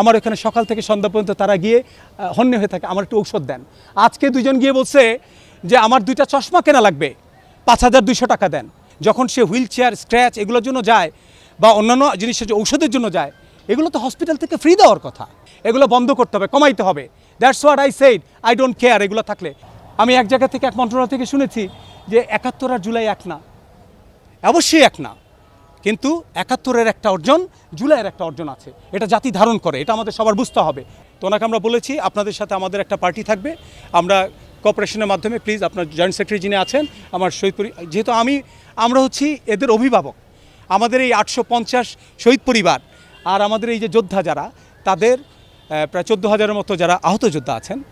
আমার এখানে সকাল থেকে সন্ধ্যা পর্যন্ত তারা গিয়ে হন্যে হয়ে থাকে, আমার একটু ঔষধ দেন। আজকে দুজন গিয়ে বলছে যে, আমার দুইটা চশমা কেনা লাগবে, পাঁচ হাজার দুইশো টাকা দেন। যখন সে হুইল চেয়ার স্ক্র্যাচ এগুলোর জন্য যায় বা অন্যান্য জিনিসের যে ঔষধের জন্য যায়, এগুলো তো হসপিটাল থেকে ফ্রি দেওয়ার কথা। এগুলো বন্ধ করতে হবে, কমাইতে হবে। That's what I said I don't care এগুলো থাকলে। আমি এক জায়গা থেকে, এক মন্ত্রণালয় থেকে শুনেছি যে, একাত্তর আর জুলাই এক না। অবশ্যই এক না। কিন্তু একাত্তরের একটা অর্জন, জুলাইয়ের একটা অর্জন আছে। এটা জাতি ধারণ করে, এটা আমাদের সবার বুঝতে হবে। তো ওনাকে আমরা বলেছি, আপনাদের সাথে আমাদের একটা পার্টি থাকবে। আমরা কর্পোরেশনের মাধ্যমে প্লিজ আপনার জয়েন্ট সেক্রেটারি যিনি আছেন, আমার শহীদ পরি- যেহেতু আমি, আমরা হচ্ছি এদের অভিভাবক। আমাদের এই আটশো পঞ্চাশ শহীদ পরিবার আর আমাদের এই যে যোদ্ধা যারা, তাদের প্রায় চোদ্দ হাজারের মতো যারা আহত যোদ্ধা আছেন,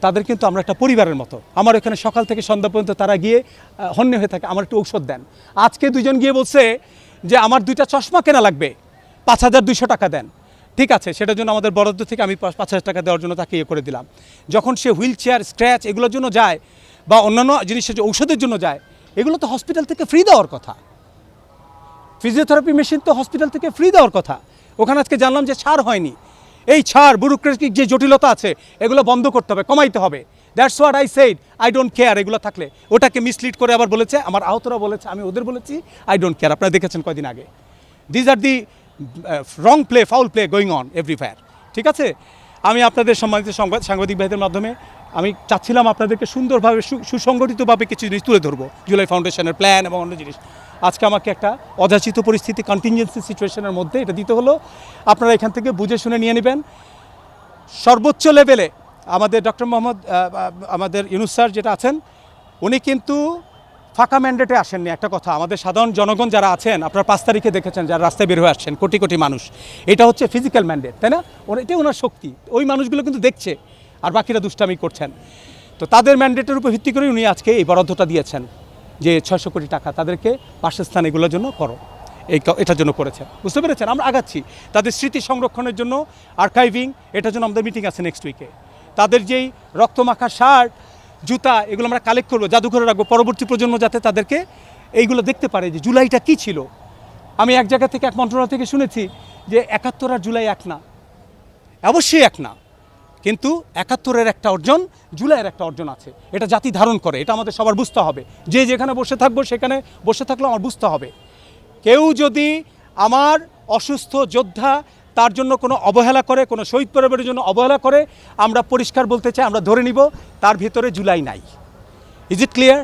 তাদের কিন্তু আমরা একটা পরিবারের মতো। আমার এখানে সকাল থেকে সন্ধ্যা পর্যন্ত তারা গিয়ে হন্য হয়ে থাকে। আমার একটু ঔষধ দেন। আজকে দুজন গিয়ে বলছে যে আমার দুইটা চশমা কেনা লাগবে, পাঁচ হাজার দুইশো টাকা দেন। ঠিক আছে, সেটার জন্য আমাদের বরাদ্দ থেকে আমি পাঁচ হাজার টাকা দেওয়ার জন্য তাকে ইয়ে করে দিলাম। যখন সে হুইল চেয়ার, স্ক্র্যাচ এগুলোর জন্য যায়, বা অন্যান্য জিনিসের যে ঔষধের জন্য যায়, এগুলো তো হসপিটাল থেকে ফ্রি দেওয়ার কথা। ফিজিওথেরাপি মেশিন তো হসপিটাল থেকে ফ্রি দেওয়ার কথা। ওখানে আজকে জানলাম যে ছাড় হয়নি। এই ছাড়, ব্যুরোক্রেটিক যে জটিলতা আছে, এগুলো বন্ধ করতে হবে, কমাইতে হবে। That's what I said I don't care এগুলো থাকলে। ওটাকে মিসলিড করে আবার বলেছে, আমার আহতরা বলেছে, আমি ওদের বলেছি আই ডোন্ট কেয়ার আপনারা দেখেছেন কয়দিন আগে। These are the wrong play foul play going on এভরিফায়ার ঠিক আছে? আমি আপনাদের সম্মানিত সংবাদ, সাংবাদিক ভাইদের মাধ্যমে, আমি চাচ্ছিলাম আপনাদেরকে সুন্দরভাবে সুসংগঠিতভাবে কিছু জিনিস তুলে ধরবো। জুলাই ফাউন্ডেশনের প্ল্যান এবং অন্য জিনিস। আজকে আমাকে একটা অযাচিত পরিস্থিতি কন্টিনজেন্সি সিচুয়েশনের মধ্যে এটা দিতে হলো। আপনারা এখান থেকে বুঝে শুনে নিয়ে নেবেন। সর্বোচ্চ লেভেলে আমাদের ডক্টর মোহাম্মদ আমাদের ইউনুস স্যার যেটা আছেন, উনি কিন্তু ফাঁকা ম্যান্ডেটে আসেননি, একটা কথা। আমাদের সাধারণ জনগণ যারা আছেন, আপনার পাঁচ তারিখে দেখেছেন যারা রাস্তায় বের হয়ে আসছেন, কোটি কোটি মানুষ। এটা হচ্ছে ফিজিক্যাল ম্যান্ডেট তাই না? এটাই ওনার শক্তি। ওই মানুষগুলো কিন্তু দেখছে, আর বাকিরা দুষ্টামি করছেন। তো তাদের ম্যান্ডেটের উপর ভিত্তি করে উনি আজকে এই বরাদ্দটা দিয়েছেন, যে ছয়শো কোটি টাকা তাদেরকে বাসস্থান এগুলোর জন্য করো। এই এটার জন্য করেছেন। বুঝতে পেরেছেন? আমরা আগাচ্ছি। তাদের স্মৃতি সংরক্ষণের জন্য আর্কাইভিং এটার জন্য আমাদের মিটিং আছে নেক্সট উইকে তাদের যেই রক্তমাখা শার্ট, জুতা, এগুলো আমরা কালেক্ট করব, জাদুঘরে রাখব। পরবর্তী প্রজন্ম যাতে তাদেরকে এইগুলো দেখতে পারে যে জুলাইটা কী ছিল। আমি এক জায়গা থেকে এক মন্ত্রণালয় থেকে শুনেছি যে একাত্তর আর জুলাই এক না। অবশ্যই এক না। কিন্তু একাত্তরের একটা অর্জন, জুলাইয়ের একটা অর্জন আছে। এটা জাতি ধারণ করে, এটা আমাদের সবার বুঝতে হবে। যে যেখানে বসে থাকব, সেখানে বসে থাকলেও আমার বুঝতে হবে। কেউ যদি আমার অসুস্থ যোদ্ধা তার জন্য কোনো অবহেলা করে, কোনো শহীদ পরিবারের জন্য অবহেলা করে, আমরা পরিষ্কার বলতে চাই, আমরা ধরে নিব, তার ভিতরে জুলাই নাই। Is it clear